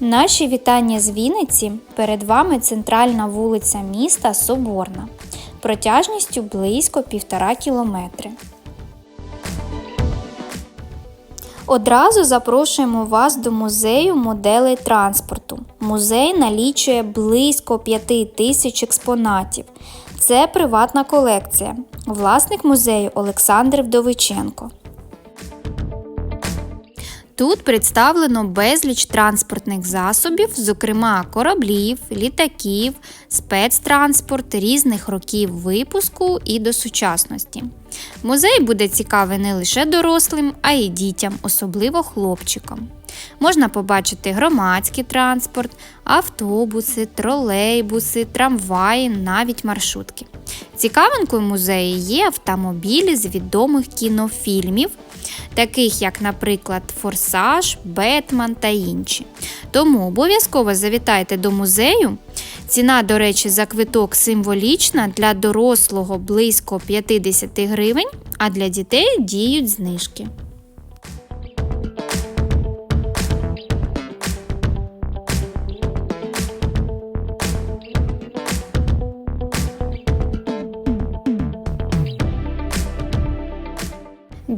Наші вітання з Вінниці. Перед вами центральна вулиця міста Соборна, протяжністю близько півтора кілометри. Одразу запрошуємо вас до музею моделей транспорту. Музей налічує близько 5 тисяч експонатів. Це приватна колекція. Власник музею Олександр Вдовиченко. Тут представлено безліч транспортних засобів, зокрема кораблів, літаків, спецтранспорт різних років випуску і до сучасності. Музей буде цікавий не лише дорослим, а й дітям, особливо хлопчикам. Можна побачити громадський транспорт, автобуси, тролейбуси, трамваї, навіть маршрутки. Цікавинкою музею є автомобілі з відомих кінофільмів, таких як, наприклад, Форсаж, Бетмен та інші. Тому обов'язково завітайте до музею. Ціна, до речі, за квиток символічна для дорослого близько 50 гривень, а для дітей діють знижки.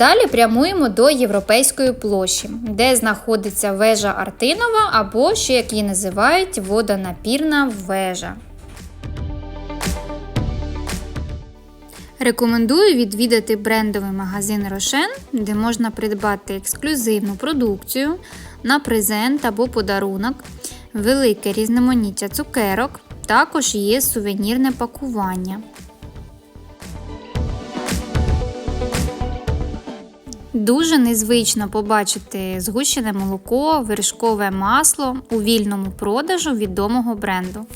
Далі прямуємо до Європейської площі, де знаходиться вежа Артинова або ще як її називають водонапірна вежа. Рекомендую відвідати брендовий магазин Рошен, де можна придбати ексклюзивну продукцію на презент або подарунок, велике різноманіття цукерок, також є сувенірне пакування. Дуже незвично побачити згущене молоко, вершкове масло у вільному продажу відомого бренду.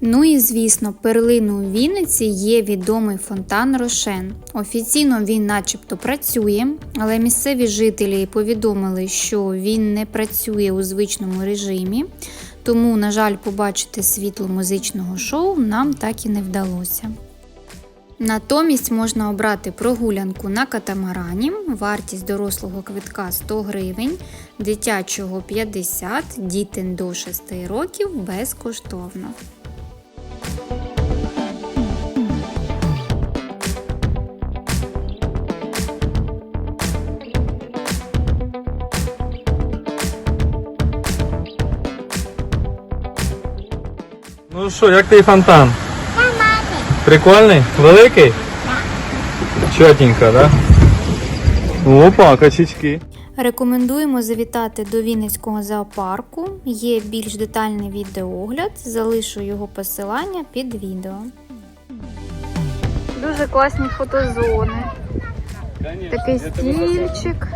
Ну і звісно, перлиною Вінниці є відомий фонтан Рошен. Офіційно він начебто працює, але місцеві жителі повідомили, що він не працює у звичному режимі, тому, на жаль, побачити світло музичного шоу нам так і не вдалося. Натомість можна обрати прогулянку на катамарані, вартість дорослого квитка 100 гривень, дитячого 50, діти до 6 років безкоштовно. Ну що, як твій фонтан? Прикольний? Великий? Чотенько, да? Опа, качечки. Рекомендуємо завітати до Вінницького зоопарку. Є більш детальний відеоогляд, залишу його посилання під відео. Дуже класні фотозони. Такий стільчик,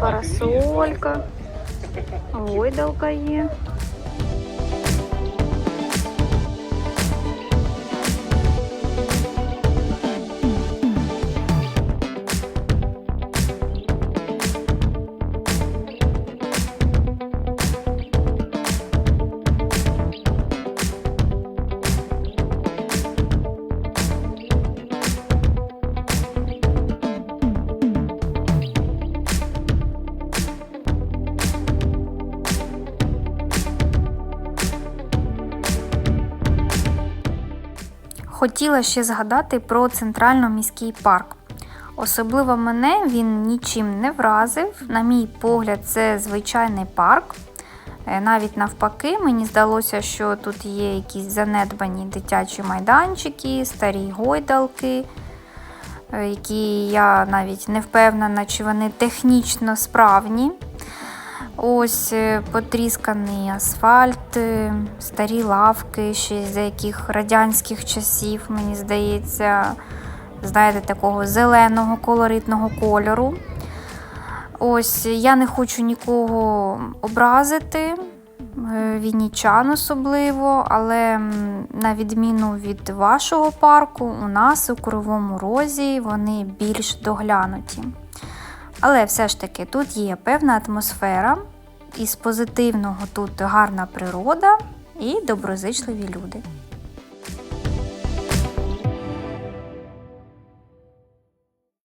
парасолька, гойдалка є. Хотіла ще згадати про центрально-міський парк. Особливо мене він нічим не вразив. На мій погляд, це звичайний парк. Е, Навіть навпаки, мені здалося, що тут є якісь занедбані дитячі майданчики, старі гойдалки, е, які я навіть не впевнена, чи вони технічно справні. Ось е, потрісканий асфальт, е, старі лавки, ще з яких радянських часів, мені здається, знаєте, такого зеленого колоритного кольору. Ось я не хочу нікого образити, е, віннічан особливо, але на відміну від вашого парку, у нас у Кривому Розі вони більш доглянуті. Але все ж таки тут є певна атмосфера, із позитивного тут гарна природа і доброзичливі люди.